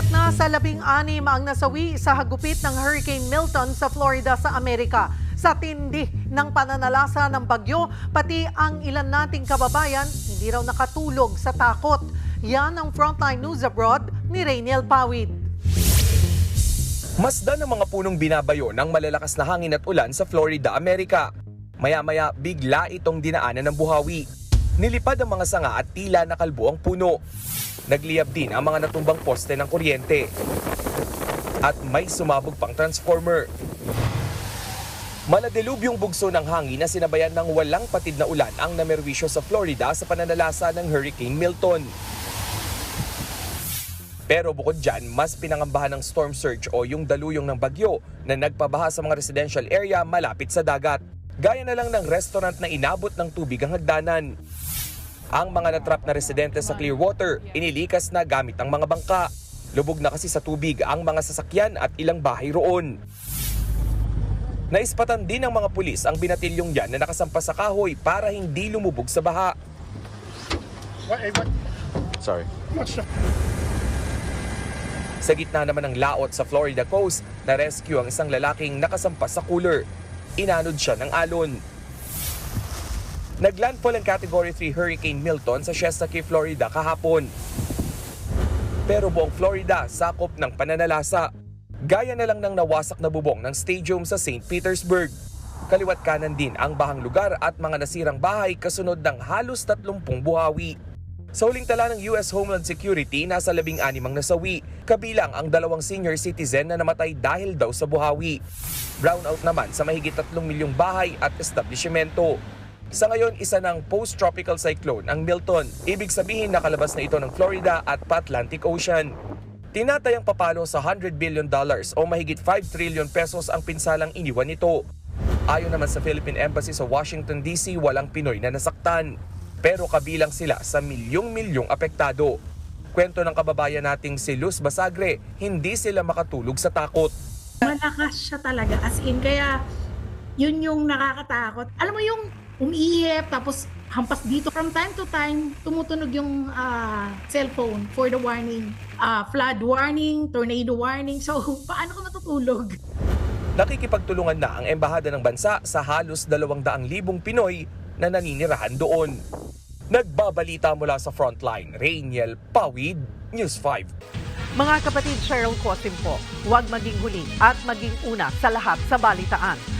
Umakyat na sa labing-anim ang nasawi sa hagupit ng Hurricane Milton sa Florida sa Amerika. Sa tindi ng pananalasa ng bagyo, pati ang ilan nating kababayan hindi raw nakatulog sa takot. Yan ang Frontline News Abroad ni Rainiel Pawid. Masdan ng mga punong binabayo ng malalakas na hangin at ulan sa Florida, Amerika. Maya-maya bigla itong dinaanan ng buhawi. Nilipad ang mga sanga at tila nakalbo ang puno. Nagliyab din ang mga natumbang poste ng kuryente. At may sumabog pang transformer. Maladilubyong bugso ng hangin na sinabayan ng walang patid na ulan ang namerwisyo sa Florida sa pananalasa ng Hurricane Milton. Pero bukod dyan, mas pinangambahan ng storm surge o yung daluyong ng bagyo na nagpabaha sa mga residential area malapit sa dagat. Gaya na lang ng restaurant na inabot ng tubig ang hagdanan. Ang mga natrap na residente sa Clearwater, inilikas na gamit ang mga bangka. Lubog na kasi sa tubig ang mga sasakyan at ilang bahay roon. Naispatan din ng mga pulis ang binatilyong yan na nakasampa sa kahoy para hindi lumubog sa baha. Eh, Sorry. Sa gitna naman ng laot sa Florida coast, na-rescue ang isang lalaking nakasampas sa cooler. Inanod siya ng alon. Naglandfall ang Category 3 Hurricane Milton sa Siesta Key, Florida kahapon. Pero buong Florida sakop ng pananalasa. Gaya na lang ng nawasak na bubong ng stadium sa St. Petersburg. Kaliwat kanan din ang bahang lugar at mga nasirang bahay kasunod ng halos 30 buhawi. Sa huling tala ng US Homeland Security, nasa labing anim ang nasawi, kabilang ang dalawang senior citizen na namatay dahil daw sa buhawi. Brownout naman sa mahigit 3 milyong bahay at establishmento. Sa ngayon, isa ng post-tropical cyclone ang Milton. Ibig sabihin nakalabas na ito ng Florida at pa-Atlantic Ocean. Tinatayang papalo sa 100 billion dollars o mahigit 5 trillion pesos ang pinsalang iniwan nito. Ayon naman sa Philippine Embassy sa Washington DC, walang Pinoy na nasaktan. Pero kabilang sila sa milyong-milyong apektado. Kwento ng kababayan nating si Luz Basagre, hindi sila makatulog sa takot. Malakas siya talaga. As in, kaya yun yung nakakatakot. Alam mo yung umiihip, tapos hampas dito. From time to time, tumutunog yung ah, cellphone for the warning. Ah, flood warning, tornado warning. So, paano ka matutulog? Nakikipagtulungan na ang embahada ng bansa sa halos 200,000 Pinoy na naninirahan doon. Nagbabalita mula sa frontline, Rainiel Pawid, News 5. Mga kapatid Cheryl Cosim po, huwag maging huli at maging una sa lahat sa balitaan.